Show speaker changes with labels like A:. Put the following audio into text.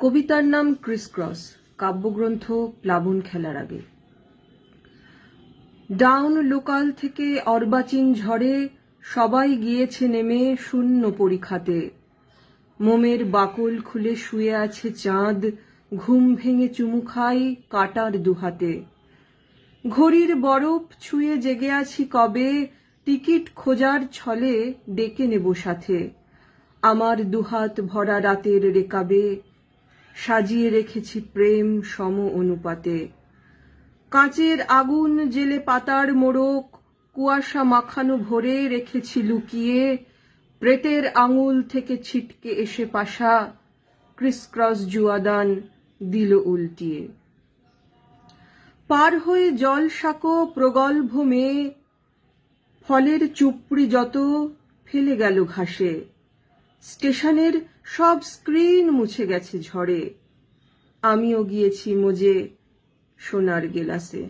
A: কবিতার নাম ক্রিসক্রস কাব্যগ্রন্থ প্লাবন খেলার আগে। ডাউন লোকাল থেকে অর্বাচীন ঝড়ে সবাই গিয়েছে নেমে শূন্য পরীক্ষাতে। মোমের বাকল খুলে শুয়ে আছে চাঁদ, ঘুম ভেঙে চুমু খাই কাটার দুহাতে। ঘড়ির বরফ ছুঁয়ে জেগে আছি কবে, টিকিট খোঁজার ছলে ডেকে নেব সাথে। আমার দুহাত ভরা রাতের রেকাবে সাজিয়ে রেখেছি প্রেম সম অনুপাতে। কাঁচের আগুন জেলে পাতার মোড়ক, কুয়াশা মাখানো ভরে রেখেছি লুকিয়ে প্রেতের আঙুল থেকে ছিটকে এসে পাশা, ক্রিসক্রস জুয়াদান দিল উল্টিয়ে। পার হয়ে জল সাঁকো প্রগল্ভ মেয়ে ফলের চুপড়ি যত, ফেলে গেল ঘাসে। স্টেশনের সব স্ক্রিন মুছে গেছে ঝড়ে। আমিও গিয়েছি মজে সোনার গেলাসে।